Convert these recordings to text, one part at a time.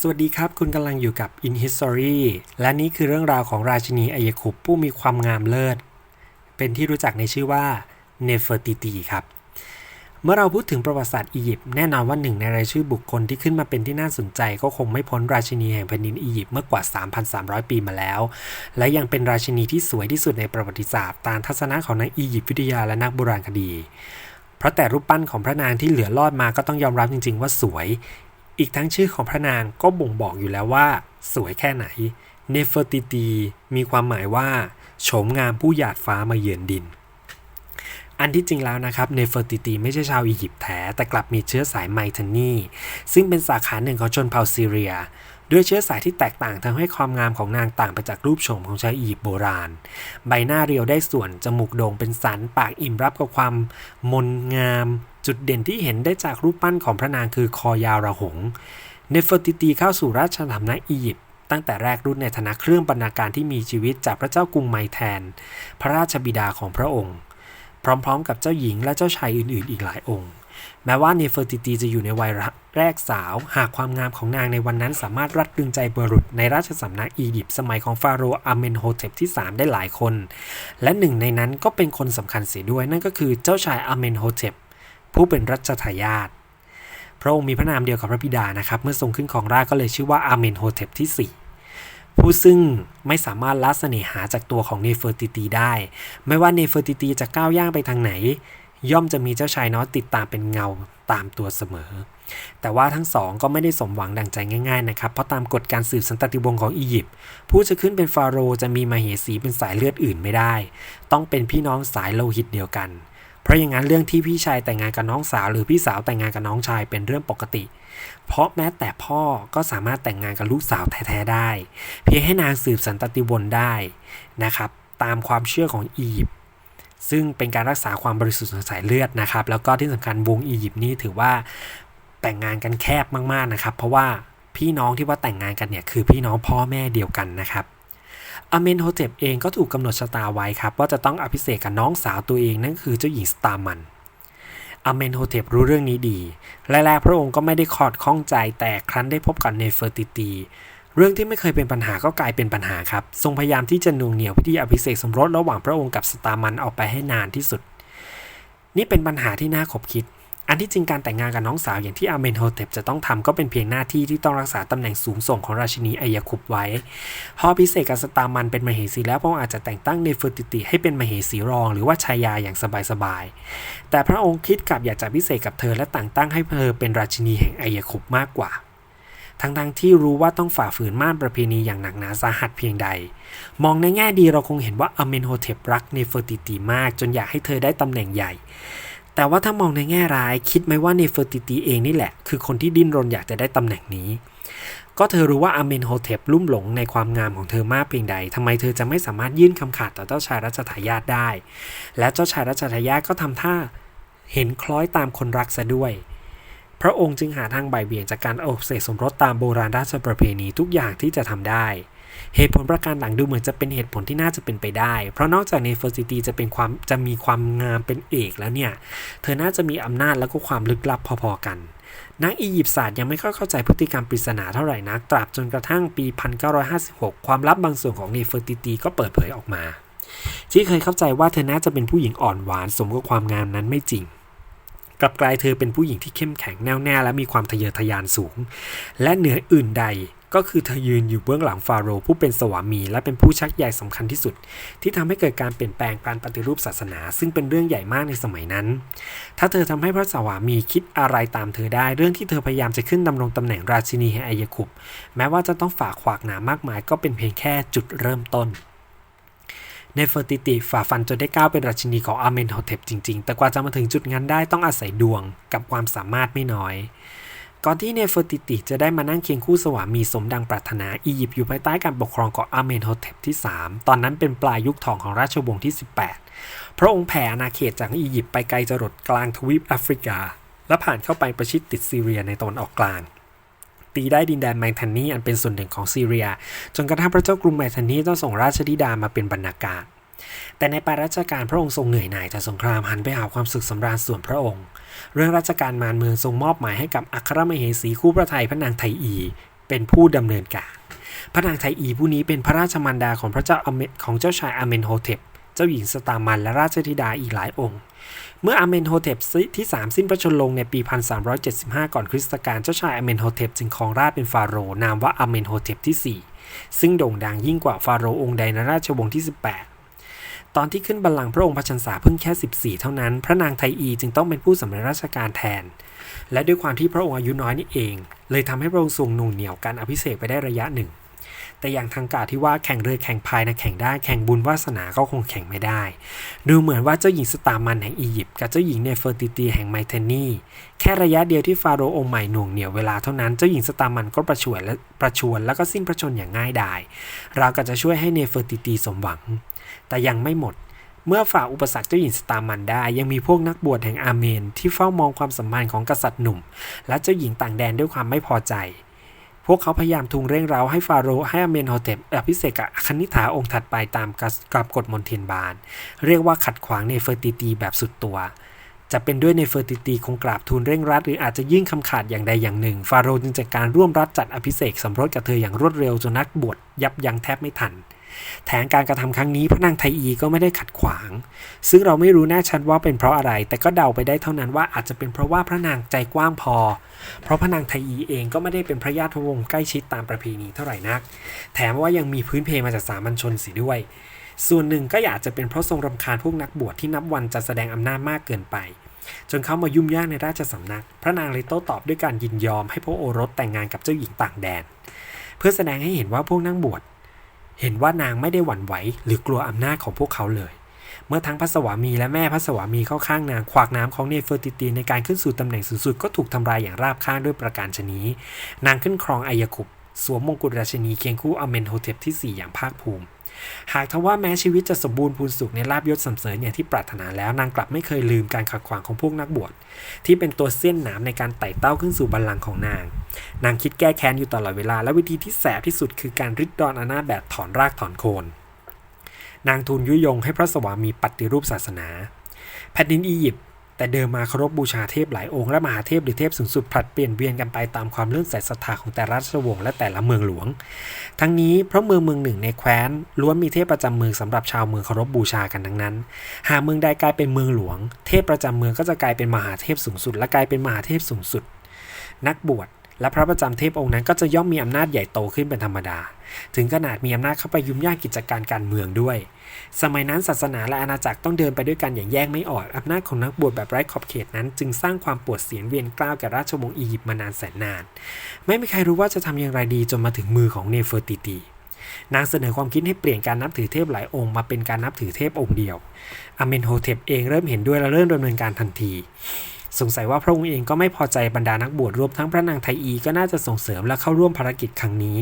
สวัสดีครับ คุณกำลังอยู่กับ In History และนี่คือเรื่องราวของราชินีอายคุปผู้มีความงามเลิศ เป็นที่รู้จักในชื่อว่าเนเฟอร์ติตีครับ เมื่อเราพูดถึงประวัติศาสตร์อียิปต์แน่นอนว่าหนึ่งในรายชื่อบุคคลที่ขึ้นมาเป็นที่น่าสนใจ ก็คงไม่พ้นราชินีแห่งแผ่นดินอียิปต์เมื่อกว่า 3,300 ปีมาแล้ว และยังเป็นราชินีที่สวยที่สุดในประวัติศาสตร์ตามทัศนะของนักอียิปต์วิทยาและนักโบราณคดีเพราะแต่รูปปั้นของพระนางที่เหลือรอดมาก็ต้องยอมรับจริง ๆ ว่าสวย อีกทั้งชื่อของพระนางก็บ่งบอกอยู่แล้วว่า สวยแค่ไหน เนเฟอร์ติตีมีความหมายว่าโฉมงามผู้หยาดฟ้ามาเยือนดิน อันที่จริงแล้วนะครับเนเฟอร์ติตีไม่ใช่ชาวอียิปต์แท้แต่กลับมีเชื้อสายไมทานีซึ่งเป็นสาขาหนึ่งของชนเผ่าซีเรียด้วยเชื้อสายที่แตกต่างทำให้ความงามของนางต่างไปจากรูปโฉมของชาวอียิปต์โบราณ ใบหน้าเรียวได้ส่วน จมูกโด่งเป็นสัน ปากอิ่มรับกับความมนงาม จุดเด่นที่เห็นได้จากรูปปั้นของพระนางคือคอยาวระหง เนเฟอร์ติตีเข้าสู่ราชสำนักอียิปต์ตั้งแต่แรกรุ่นในฐานะเครื่องบรรณาการที่มีชีวิตจากพระเจ้ากรุงไมแทน พระราชบิดาของพระองค์ พร้อมๆ กับเจ้าหญิงและเจ้าชายอื่นๆ อีกหลายองค์ แม้ว่าเนเฟอร์ติตีจะอยู่ในวัยแรกสาว หากความงามของนางในวันนั้นสามารถรัดรึงใจบุรุษในราชสำนักอียิปต์สมัยของฟาโรห์อาเมนโฮเทปที่ 3 ได้หลายคน และหนึ่งในนั้นก็เป็นคนสำคัญเสียด้วยนั่นก็คือเจ้าชายอาเมนโฮเทป ผู้เป็นรัชทายาทพระองค์มีพระนามเดียวกับพระบิดานะครับ เมื่อทรงขึ้นของราชก็เลยชื่อว่าอาเมนโฮเทปที่ 4ผู้ซึ่งไม่สามารถละเสน่หาจากตัวของเนเฟอร์ติตีได้ ไม่ว่าเนเฟอร์ติตีจะก้าวย่างไปทางไหน ย่อมจะมีเจ้าชายน้อยติดตามเป็นเงาตามตัวเสมอ แต่ว่าทั้งสองก็ไม่ได้สมหวังดังใจง่ายๆนะครับ เพราะตามกฎการสืบสันตติวงศ์ของอียิปต์ผู้จะขึ้นเป็นฟาโรห์จะมีมาเหสีเป็นสายเลือดอื่นไม่ได้ ต้องเป็นพี่น้องสายโลหิตเดียวกัน เพราะอย่างนั้นเรื่องที่พี่ชายแต่งงานกับน้องสาว หรือพี่สาวแต่งงานกับน้องชายเป็นเรื่องปกติ เพราะแม้แต่พ่อก็สามารถแต่งงานกับลูกสาวแท้ๆได้ เพียงให้นางสืบสันตติวงศ์ได้นะครับ ตามความเชื่อของอียิปต์ซึ่งเป็นการรักษาความบริสุทธิ์ของสายเลือดนะครับ แล้วก็ที่สำคัญวงอียิปต์นี่ถือว่าแต่งงานกันแคบมากๆนะครับ เพราะว่าพี่น้องที่ว่าแต่งงานกันเนี่ยคือพี่น้องพ่อแม่เดียวกันนะครับ อเมนโฮเทปเองก็ถูกกำหนดชะตาไว้ครับว่าจะต้องอภิเษกกับน้องสาวตัวเองนั่นคือเจ้าหญิงสตาร์มันอเมนโฮเทปรู้เรื่องนี้ดีแรกๆพระองค์ก็ไม่ได้ขอดข้องใจแต่ครั้นได้พบกับเนเฟอร์ติตีเรื่องที่ไม่เคยเป็นปัญหาก็กลายเป็นปัญหาครับ ทรงพยายามที่จะนูงเหนียวพิธีอภิเษกสมรสระหว่างพระองค์กับสตามันออกไปให้นานที่สุด นี่เป็นปัญหาที่น่าขบคิด อันที่จริงการแต่งงานกับน้องสาวอย่างที่อาเมนโฮเทปจะต้องทำก็เป็นเพียงหน้าที่ที่ต้องรักษาตำแหน่งสูงส่งของราชินีอายาคุปไว้พอพิเศษกับสตาร์มันเป็นมเหสีแล้วพระองค์อาจจะแต่งตั้งเนเฟอร์ติติให้เป็นมเหสีรอง หรือว่าชายาอย่างสบายๆ แต่พระองค์คิดกลับอยากจะพิเศษกับเธอและแต่งตั้งให้เธอเป็นราชินีแห่งอายาคุปมากกว่าทั้งๆที่รู้ว่าต้องฝ่าฝืนม่านประเพณีอย่างหนักหนาสาหัสเพียงใด มองในแง่ดีเราคงเห็นว่าอเมนโฮเทปรักเนเฟอร์ติติมาก จนอยากให้เธอได้ตำแหน่งใหญ่ แต่ว่าถ้ามองในแง่ร้าย คิดไหมว่าเนเฟอร์ติตีเองนี่แหละ คือคนที่ดิ้นรนอยากจะได้ตำแหน่งนี้ ก็เธอรู้ว่าอาเมนโฮเทปลุ่มหลงในความงามของเธอมากเพียงใดทำไมเธอจะไม่สามารถยื่นคำขาดต่อเจ้าชายรัชทายาทได้ และเจ้าชายรัชทายาทก็ทำท่าเห็นคล้อยตามคนรักซะด้วย พระองค์จึงหาทางบ่ายเบี่ยงจากการเอาเสกสมรสตามโบราณราชประเพณีทุกอย่างที่จะทำได้ เหตุผลประการหลังดูเหมือนจะเป็นเหตุผลที่น่าจะเป็นไปได้ เพราะนอกจากเนเฟอร์ซิตีจะเป็นความจะมีความงามเป็นเอกแล้วเนี่ย เธอน่าจะมีอำนาจแล้วก็ความลึกลับพอๆกันนักอียิปต์ศาสตร์ยังไม่ค่อยเข้าใจพฤติกรรมปริศนาเท่าไหร่นักตราบจนกระทั่งปี 1956 ความลับบางส่วนของเนเฟอร์ติตีก็เปิดเผยออกมา ที่เคยเข้าใจว่าเธอน่าจะเป็นผู้หญิงอ่อนหวานสมกับความงามนั้นไม่จริง กลับกลายเธอเป็นผู้หญิงที่เข้มแข็งแน่วแน่และมีความทะเยอทะยานสูง และเหนืออื่นใดก็คือเธอยืนอยู่เบื้องหลังฟาโรห์ผู้เป็นสวามี และเป็นผู้ชักใยสำคัญที่สุด ที่ทำให้เกิดการเปลี่ยนแปลงการปฏิรูปศาสนา ซึ่งเป็นเรื่องใหญ่มากในสมัยนั้น ถ้าเธอทำให้พระสวามีคิดอะไรตามเธอได้เรื่องที่เธอพยายามจะขึ้นดำรงตำแหน่งราชินีแห่งอายคุปแม้ว่าจะต้องฝ่าขวากหนามากมาย ก็เป็นเพียงแค่จุดเริ่มต้นเนเฟอร์ติติฝ่าฟันจนได้ก้าวเป็นราชินีของอาเมนโฮเทปจริง ๆ แต่กว่าจะมาถึงจุดนั้นได้ต้องอาศัยดวงกับความสามารถไม่น้อย ก่อนที่เนเฟอร์ติติจะได้มานั่งเคียงคู่สวามีสมดังปรารถนาอียิปต์อยู่ภายใต้การปกครองของอาเมนโฮเทปที่ 3 ตอนนั้นเป็นปลายยุคทองของราชวงศ์ที่ 18 พระองค์แผ่อาณาเขตจากอียิปต์ไปไกลจรดกลางทวีปแอฟริกา และผ่านเข้าไปประชิดติดซีเรียในตะวันออกกลาง ตีได้ดินแดนไมทานีอันเป็นส่วนหนึ่งของซีเรีย จนกระทั่งพระเจ้ากรุงไมทานีต้องส่งราชธิดามาเป็นบรรณาการ แต่ในปลายรัชกาลพระองค์ทรงเหนื่อยหน่ายจากสงครามหันไปหาความสุขสำราญส่วนพระองค์ เรื่องราชการมารเมืองทรงมอบหมายให้กับอัครมเหสีคู่พระไทยพระนางไทอี เป็นผู้ดำเนินการ พระนางไทอีผู้นี้เป็นพระราชมารดาของพระเจ้าของเจ้าชายอาเมนโฮเทปเจ้าหญิงสตามันและราชธิดาอีกหลายองค์เมื่ออาเมนโฮเทปที่ 3 สิ้นพระชนลงในปี 1375 ก่อนคริสตกาลเจ้าชายอาเมนโฮเทปจึงครองราชเป็นฟาโรห์นามว่าอาเมนโฮเทปที่ 4 ซึ่งโด่งดังยิ่งกว่าฟาโรห์องค์ใดในราชวงศ์ที่ 18 ตอนที่ขึ้นบัลลังก์พระองค์พระชันษาเพิ่งแค่ 14 เท่านั้น พระนางไทอีจึงต้องเป็นผู้สำเร็จราชการแทน และด้วยความที่พระองค์อายุน้อยนี่เอง เลยทำให้พระองค์ทรงหนุ่งเหนียวการอภิเษกไปได้ระยะหนึ่ง แต่อย่างทางการที่ว่าแข่งเรือแข่งพายนะแข่งได้แข่งบุญวาสนาก็คงแข่งไม่ได้ ดูเหมือนว่าเจ้าหญิงสตามันแห่งอียิปต์กับเจ้าหญิงเนเฟอร์ติตีแห่งไมเทนีแค่ระยะเดียวที่ฟาโรห์องค์ใหม่หน่วงเหนียวเวลาเท่านั้นเจ้าหญิงสตามันก็ประชวรและประชวรแล้วก็สิ้นพระชนอย่างง่ายดายเราก็จะช่วยให้เนเฟอร์ติตีสมหวัง แต่ยังไม่หมด เมื่อฝ่าอุปสรรคเจ้าหญิงสตามันได้ยังมีพวกนักบวชแห่งอาเมน ที่เฝ้ามองความสัมพันธ์ของกษัตริย์หนุ่ม และเจ้าหญิงต่างแดนด้วยความไม่พอใจ พวกเขาพยายามทุงเร่งเร้าให้ฟาโรห์ให้อาเมนโฮเทปอภิเษกกับคณิฐาองค์ถัดไปตามกับกฎมนเทียนบาน เรียกว่าขัดขวางเนเฟอร์ติตีแบบสุดตัวจะเป็นด้วยเนเฟอร์ติตีคงกราบทูลเร่งรัด หรืออาจจะยิ่งคำขาดอย่างใดอย่างหนึ่ง ฟาโรห์จึงจัดการร่วมรัดจัดอภิเษกสมรสกับเธออย่างรวดเร็วจนนักบวชยับยั้งแทบไม่ทัน แถมการกระทำครั้งนี้พระนางไทอีก็ไม่ได้ขัดขวาง ซึ่งเราไม่รู้แน่ชัดว่าเป็นเพราะอะไร แต่ก็เดาไปได้เท่านั้นว่าอาจจะเป็นเพราะว่าพระนางใจกว้างพอ เพราะพระนางไทอีเองก็ไม่ได้เป็นพระญาติวงศ์ใกล้ชิดตามประเพณีเท่าไหร่นัก แถมว่ายังมีพื้นเพมาจากสามัญชนสิด้วย ส่วนหนึ่งก็อยากจะเป็นเพราะทรงรำคาญพวกนักบวชที่นับวันจะแสดงอำนาจมากเกินไปจนเข้ามายุ่มย่ามในราชสำนัก พระนางเลยโต้ตอบด้วยการยินยอมให้พระโอรสแต่งงานกับเจ้าหญิงต่างแดน เพื่อแสดงให้เห็นว่าพวกนักบวช เห็นว่านางไม่ได้หวั่นไหว หรือกลัวอำนาจของพวกเขาเลย เมื่อทั้งพระสวามีและแม่พระสวามีเข้าข้างนางขวากน้ำของเนเฟอร์ติตีในการขึ้นสู่ตำแหน่งสูงสุดก็ถูกทำลายอย่างราบคาบด้วยประการชนีนางขึ้นครองอายคุปสวมมงกุฎราชินีเคียงคู่อเมนโฮเทปที่ 4 อย่างภาคภูมิ หากทว่าแม้ชีวิตจะสมบูรณ์พูนสุขในลาบยศสำเสริญอย่างที่ปรารถนาแล้วนางกลับไม่เคยลืมการขัดขวางของพวกนักบวชที่เป็นตัวเส้นหนามในการไต่เต้าขึ้นสู่บัลลังก์ของนาง นางคิดแก้แค้นอยู่ตลอดเวลา และวิธีที่แสบที่สุดคือการริดรอนอำนาจแบบถอนรากถอนโคน นางทูลยุยงให้พระสวามีปฏิรูปศาสนา แผ่นดินอียิปต์แต่เดิมมาเคารพบูชาเทพหลายองค์และมหาเทพหรือเทพสูงสุดผลัดเปลี่ยนเวียนกันไปตามความเลื่อมใสศรัทธาของแต่ราชวงศ์และแต่ละเมืองหลวง ทั้งนี้เพราะเมืองเมืองหนึ่งในแคว้นล้วนมีเทพประจำเมืองสำหรับชาวเมืองเคารพบูชากันทั้งนั้น หากเมืองใดกลายเป็นเมืองหลวง เทพประจำเมืองก็จะกลายเป็นมหาเทพสูงสุด และกลายเป็นมหาเทพสูงสุด นักบวช และพระประจำเทพองค์นั้นก็จะย่อมมีอำนาจใหญ่โตขึ้นเป็นธรรมดา ถึงขนาดมีอำนาจเข้าไปยุ่มย่ามกิจการการเมืองด้วย สมัยนั้นศาสนาและอาณาจักรต้องเดินไปด้วยกันอย่างแยกไม่ออกอำนาจของนักบวชแบบไร้ขอบเขตนั้น จึงสร้างความปวดเสียนเวียนกล้าวแก่ราชวงศ์อียิปต์มานานแสนนาน ไม่มีใครรู้ว่าจะทำอย่างไรดีจนมาถึงมือของเนเฟอร์ติตีนางเสนอความคิดให้เปลี่ยนการนับถือเทพหลายองค์มาเป็นการนับถือเทพองค์เดียวอเมนโฮเทปเองเริ่มเห็นด้วยและเริ่มดำเนินการทันที สงสัยว่าพระองค์เองก็ไม่พอใจบรรดานักบวชรวมทั้งพระนางไทอีก็น่าจะส่งเสริมและเข้าร่วมภารกิจครั้งนี้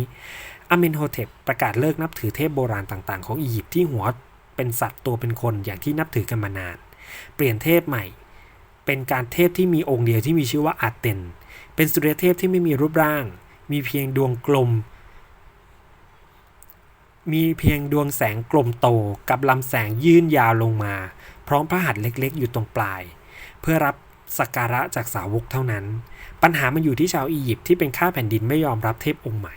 อเมนโฮเทปประกาศเลิกนับถือเทพโบราณต่างๆ ของอียิปต์ที่หัวเป็นสัตว์ตัวเป็นคนอย่างที่นับถือกันมานาน เปลี่ยนเทพใหม่ เป็นการเทพที่มีองค์เดียวที่มีชื่อว่าอาเตน เป็นสุริยเทพที่ไม่มีรูปร่าง มีเพียงดวงกลม มีเพียงดวงแสงกลมโตกับลำแสงยื่นยาวลงมา พร้อมพระหัตถ์เล็กๆ อยู่ตรงปลาย เพื่อรับ สักการะจากสาวกเท่านั้น ปัญหามันอยู่ที่ชาวอียิปต์ที่เป็นข้าแผ่นดินไม่ยอมรับเทพองค์ใหม่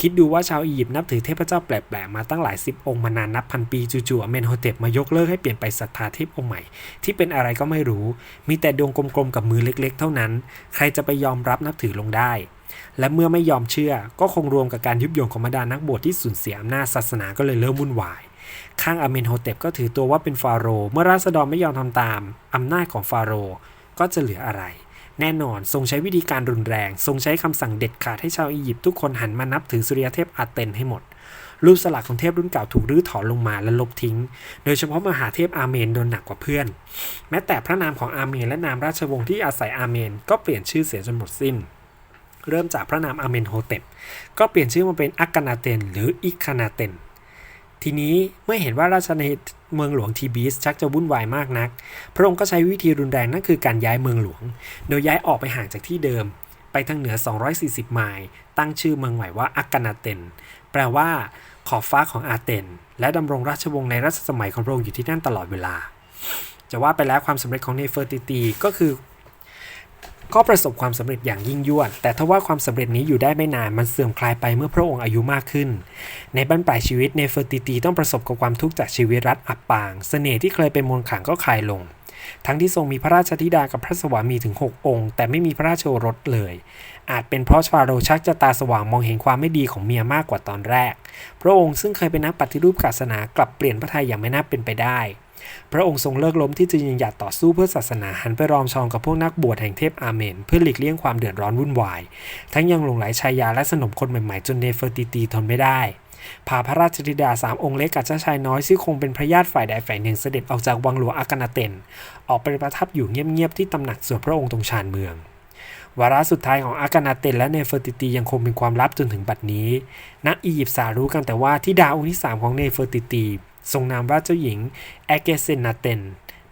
คิดดูว่าชาวอียิปต์นับถือเทพเจ้าแปลกๆมาตั้งหลายสิบองค์มานานนับพันปีจู่ๆอเมนโฮเทปมายกเลิกให้เปลี่ยนไปศรัทธาเทพองค์ใหม่ ที่เป็นอะไรก็ไม่รู้ มีแต่ดวงกลมๆกับมือเล็กๆ เท่านั้น ใครจะไปยอมรับนับถือลงได้ และเมื่อไม่ยอมเชื่อ ก็คงรวมกับการยุบยงของบรรดานักบวชที่สูญเสียอำนาจศาสนาก็เลยเริ่มวุ่นวายข้างอเมนโฮเทปก็ถือตัวว่าเป็นฟาโรห์เมื่อราษฎรไม่ยอมทำตามอำนาจของฟาโรห์ ก็จะเหลืออะไร แน่นอนทรงใช้วิธีการรุนแรง ทรงใช้คำสั่งเด็ดขาดให้ชาวอียิปต์ทุกคนหันมานับถือสุริยเทพอาเตนให้หมด รูปสลักของเทพรุ่นเก่าถูกรื้อถอนลงมาและลบทิ้ง โดยเฉพาะมหาเทพอาเมนโดนหนักกว่าเพื่อน แม้แต่พระนามของอาเมนและนามราชวงศ์ที่อาศัยอาเมน ก็เปลี่ยนชื่อเสียจนหมดสิ้นเริ่มจากพระนามอาเมนโฮเตปก็เปลี่ยนชื่อมาเป็นอักกนาเตนหรืออิคานาเตน ทีนี้เมื่อเห็นว่าราชในเมืองหลวงทีบีสชักจะวุ่นวายมากนัก พระองค์ก็ใช้วิธีรุนแรงนั่นคือการย้ายเมืองหลวง โดยย้ายออกไปห่างจากที่เดิม ไปทางเหนือ 240 ไมล์ ตั้งชื่อเมืองใหม่ว่าอักกนาเตน แปลว่า ขอบฟ้าของอาเตน และดำรงราชวงศ์ในรัชสมัยของพระองค์อยู่ที่นั่นตลอดเวลา จะว่าไปแล้วความสำเร็จของเนเฟอร์ติตีก็คือ ก็ประสบความสำเร็จอย่างยิ่งยวด แต่ทว่าความสำเร็จนี้อยู่ได้ไม่นานมันเสื่อมคลายไปเมื่อพระองค์อายุมากขึ้น ในบั้นปลายชีวิตเนเฟอร์ติตีต้องประสบกับความทุกข์จากชีวิตรัฐอับปางเสน่ห์ที่เคยเป็นมนต์ขลังก็คลายลง ทั้งที่ทรงมีพระราชธิดากับพระสวามีถึง 6 องค์ แต่ไม่มีพระราชโอรสเลย อาจเป็นเพราะฟาโรชักจะตาสว่างมองเห็นความไม่ดีของเมียมากกว่าตอนแรก พระองค์ซึ่งเคยเป็นนักปฏิรูปศาสนากลับเปลี่ยนพระทัยอย่างไม่น่าเป็นไปได้ พระองค์ทรงเลิกล้มที่จะยืนหยัดต่อสู้เพื่อศาสนาหันไปรอมชองกับพวกนักบวชแห่งเทพอาเมน เพื่อหลีกเลี่ยงความเดือดร้อนวุ่นวาย ทั้งยังหลงไหลชายาและสนมคนใหม่ๆ จนเนเฟอร์ติตีทนไม่ได้พาพระราชธิดาสามองค์เล็กกับเจ้าชายน้อยซึ่งคงเป็นพระญาติฝ่ายใดฝ่ายหนึ่งเสด็จออกจากวังหลวงอากนาเตน ออกไปประทับอยู่เงียบๆที่ตำหนักส่วนพระองค์ตรงชานเมือง วาระสุดท้ายของอากนาเตนและเนเฟอร์ติตียังคงเป็นความลับจนถึงบัดนี้ นักอียิปต์สารู้กันแต่ว่าที่ดาองค์ที่สามของเนเฟอร์ติตี ทรงนามว่าเจ้าหญิงแอเกเซนาเตน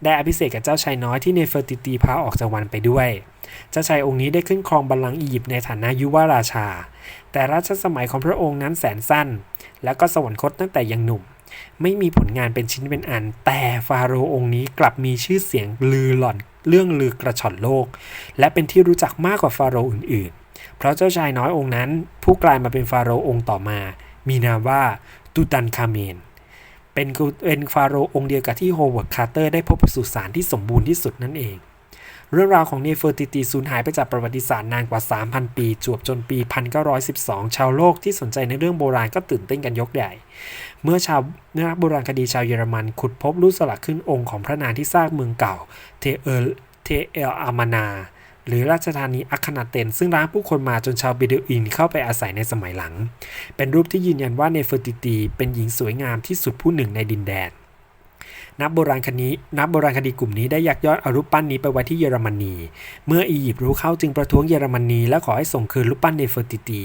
ได้อภิเษกกับเจ้าชายน้อยที่เนเฟอร์ติตีพาออกจากวันไปด้วย เจ้าชายองค์นี้ได้ขึ้นครองบัลลังก์อียิปต์ในฐานะยุวราชา แต่รัชสมัยของพระองค์นั้นแสนสั้น แล้วก็สวรรคตตั้งแต่ยังหนุ่ม ไม่มีผลงานเป็นชิ้นเป็นอัน แต่ฟาโรห์องค์นี้กลับมีชื่อเสียงลือหล่อนเรื่องลือกระชอนโลก และเป็นที่รู้จักมากกว่าฟาโรห์อื่นๆ เพราะเจ้าชายน้อยองค์นั้น ผู้กลายมาเป็นฟาโรห์องค์ต่อมา มีนามว่าตูตันคาเมน เป็นเป็นฟาโรห์องค์เดียวกับที่โฮเวิร์ดคาร์เตอร์ได้พบสุสานที่สมบูรณ์ที่สุดนั่นเอง เรื่องราวของเนเฟอร์ติตีสูญหายไปจากประวัติศาสตร์นานกว่า 3,000 ปี จวบจนปี 1912 ชาวโลกที่สนใจในเรื่องโบราณก็ตื่นเต้นกันยกใหญ่ เมื่อชาวนักโบราณคดีชาวเยอรมัน ขุดพบรูปสลักขึ้นองค์ของพระนางที่สร้างเมืองเก่าเทเอลเทเอลอามานา หรือราชธานีอัคนาเตน ซึ่งร้างผู้คนมาจนชาวเบเดอินเข้าไปอาศัยในสมัยหลัง เป็นรูปที่ยืนยันว่าเนเฟอร์ติตีเป็นหญิงสวยงามที่สุดผู้หนึ่งในดินแดน นักโบราณคดีนักโบราณคดีกลุ่มนี้ได้ยักยอดเอารูปปั้นนี้ไปไว้ที่เยอรมนี เมื่ออียิปต์รู้เข้าจึงประท้วงเยอรมนีและขอให้ส่งคืนรูปปั้นเนเฟอร์ติตี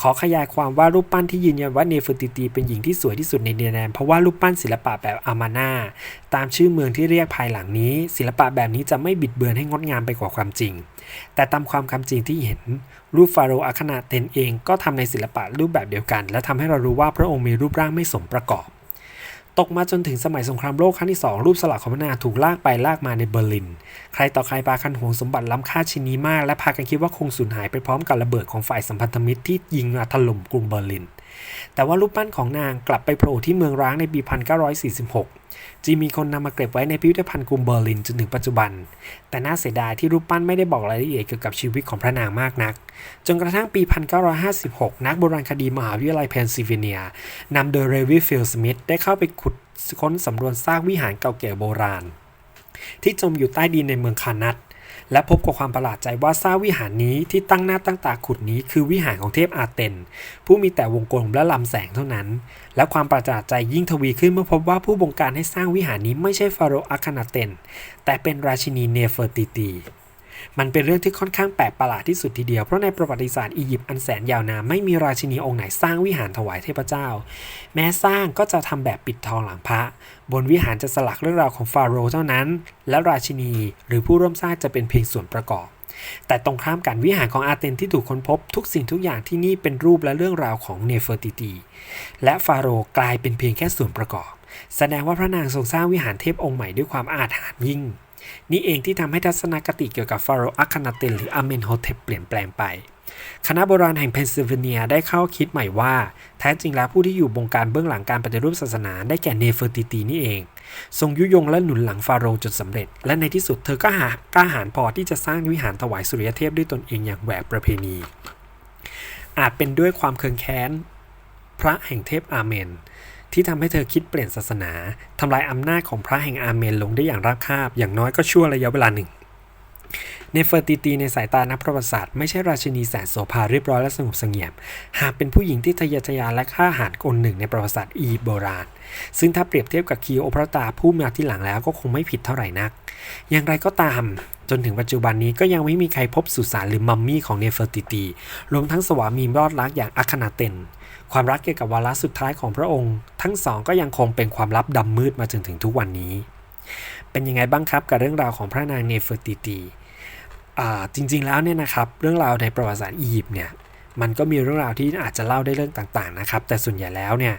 ขอขยายความว่ารูปปั้นที่ยืนยันว่าเนเฟอร์ติตีเป็นหญิงที่สวยที่สุดในเดนแดนเพราะว่ารูปปั้นศิลปะแบบอามาน่าตามชื่อเมืองที่เรียกภายหลังนี้ ศิลปะแบบนี้จะไม่บิดเบือนให้งดงามไปกว่าความจริง แต่ตามความคำจริงที่เห็นรูปฟาโรห์อาคนาเตนเองก็ทำในศิลปะรูปแบบเดียวกัน และทำให้เรารู้ว่าพระองค์มีรูปร่างไม่สมประกอบ ตกมาจนถึงสมัยสงครามโลกครั้งที่ 2 รูปสลักของพระนางถูกลากไปลากมาในเบอร์ลิน ใครต่อใครพากันหวงสมบัติล้ำค่าชิ้นนี้มาก และพากันคิดว่าคงสูญหายไปพร้อมกับระเบิดของฝ่ายสัมพันธมิตรที่ยิงมาถล่มกรุงเบอร์ลิน แต่ว่ารูปปั้นของนางกลับไปโผล่ที่เมืองร้างในปี 1946จีมีคนนำมาเก็บไว้ในพิพิธภัณฑ์กรุงเบอร์ลินจนถึงปัจจุบัน แต่น่าเสียดายที่รูปปั้นไม่ได้บอกรายละเอียดเกี่ยวกับชีวิตของพระนางมากนัก จนกระทั่งปี 1956 นักโบราณคดีมหาวิทยาลัยเพนซิลเวเนียนำโดยเรวิฟิลสมิธได้เข้าไปขุดค้นสำรวจซากวิหารเก่าแก่โบราณ ที่จมอยู่ใต้ดินในเมืองคานัต และพบกับความประหลาดใจว่าซาวิหารนี้ที่ตั้งหน้าตั้งตาขุดนี้คือวิหารของเทพอาเตนผู้มีแต่วงกลมและลำแสงเท่านั้น และความประหลาดใจยิ่งทวีขึ้นเมื่อพบว่าผู้บงการให้สร้างวิหารนี้ไม่ใช่ฟาโรห์อาคานาเตนแต่เป็นราชินีเนเฟอร์ติตี มันเป็นเรื่องที่ค่อนข้างแปลกประหลาดที่สุดทีเดียว เพราะในประวัติศาสตร์อียิปต์อันแสนยาวนานไม่มีราชินีองค์ไหนสร้างวิหารถวายเทพเจ้า แม้สร้างก็จะทำแบบปิดทองหลังพระ บนวิหารจะสลักเรื่องราวของฟาโรห์เท่านั้น และราชินีหรือผู้ร่วมสร้างจะเป็นเพียงส่วนประกอบ แต่ตรงข้ามกันวิหารของอาเตนที่ถูกค้นพบ ทุกสิ่งทุกอย่างที่นี่เป็นรูปและเรื่องราวของเนเฟอร์ติตีและฟาโรห์กลายเป็นเพียงแค่ส่วนประกอบ แสดงว่าพระนางทรงสร้างวิหารเทพองค์ใหม่ด้วยความอาถรรพ์ยิ่ง นี่เองที่ทำให้ทัศนคติเกี่ยวกับฟาโรห์อัคนาเตนหรืออาเมนโฮเทปเปลี่ยนแปลงไป คณะโบราณแห่งเพนซิลเวเนียได้เข้าคิดใหม่ว่า แท้จริงแล้วผู้ที่อยู่บงการเบื้องหลังการปฏิรูปศาสนาได้แก่เนเฟอร์ติตีนี่เอง ทรงยุยงและหนุนหลังฟาโรห์จนสำเร็จ และในที่สุดเธอก็หากล้าหาญพอที่จะสร้างวิหารถวายสุริยเทพด้วยตนเองอย่างแหวกประเพณี อาจเป็นด้วยความเคืองแค้นพระแห่งเทพอาเมน ที่ทำให้เธอคิดเปลี่ยนศาสนาทำลายอำนาจของพระแห่งอาเมนลงได้อย่างราบคาบ อย่างน้อยก็ชั่วระยะเวลาหนึ่ง เนเฟอร์ติตีในสายตานักประวัติศาสตร์ไม่ใช่ราชินีแสนโสภาเรียบร้อยและสงบเสงี่ยม หากเป็นผู้หญิงที่ทะเยอทะยานและฆ่าหาญคนหนึ่งในประวัติศาสตร์อียิปต์โบราณ ซึ่งถ้าเปรียบเทียบกับคีโอพัตาผู้มาที่หลังแล้วก็คงไม่ผิดเท่าไหร่นัก อย่างไรก็ตามจนถึงปัจจุบันนี้ก็ยังไม่มีใครพบสุสานหรือมัมมี่ของเนเฟอร์ติตี รวมทั้งสวามีรอดรักอย่างอาคนาเตน ความรักเกี่ยวกับวาระสุดท้ายของพระองค์ ทั้งสองก็ยังคงเป็นความลับดำมืดมาจนถึงทุกวันนี้ เป็นยังไงบ้างครับกับเรื่องราวของพระนางเนเฟอร์ติตี จริงๆแล้วเนี่ยนะครับเรื่องราวในประวัติศาสตร์อียิปต์เนี่ยมันก็มีเรื่องราวที่อาจจะเล่าได้เรื่องต่างๆนะครับ แต่ส่วนใหญ่แล้วเนี่ย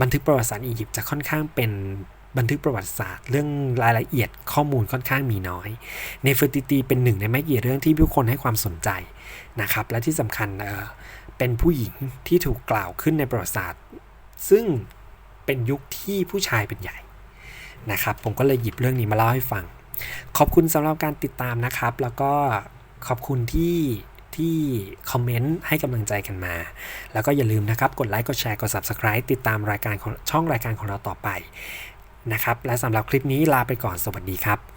บันทึกประวัติศาสตร์อียิปต์จะค่อนข้างเป็นบันทึกประวัติศาสตร์ เรื่องรายละเอียดข้อมูลค่อนข้างมีน้อยเนฟติตีเป็นหนึ่งในไม่กี่เรื่องที่ผู้คนให้ความสนใจนะครับ และที่สำคัญเเป็นผู้หญิงที่ถูกกล่าวขึ้นในประวัติศาสตร์ ซึ่งเป็นยุคที่ผู้ชายเป็นใหญ่นะครับ ผมก็เลยหยิบเรื่องนี้มาเล่าให้ฟัง ขอบคุณสำหรับการติดตามนะครับ แล้วก็ขอบคุณที่ที่คอมเมนต์ให้กำลังใจกันมา แล้วก็อย่าลืมนะครับ กดไลค์ กดแชร์ กด Subscribe ติดตามรายการช่องรายการของเราต่อไปนะครับ และสำหรับคลิปนี้ลาไปก่อนสวัสดีครับ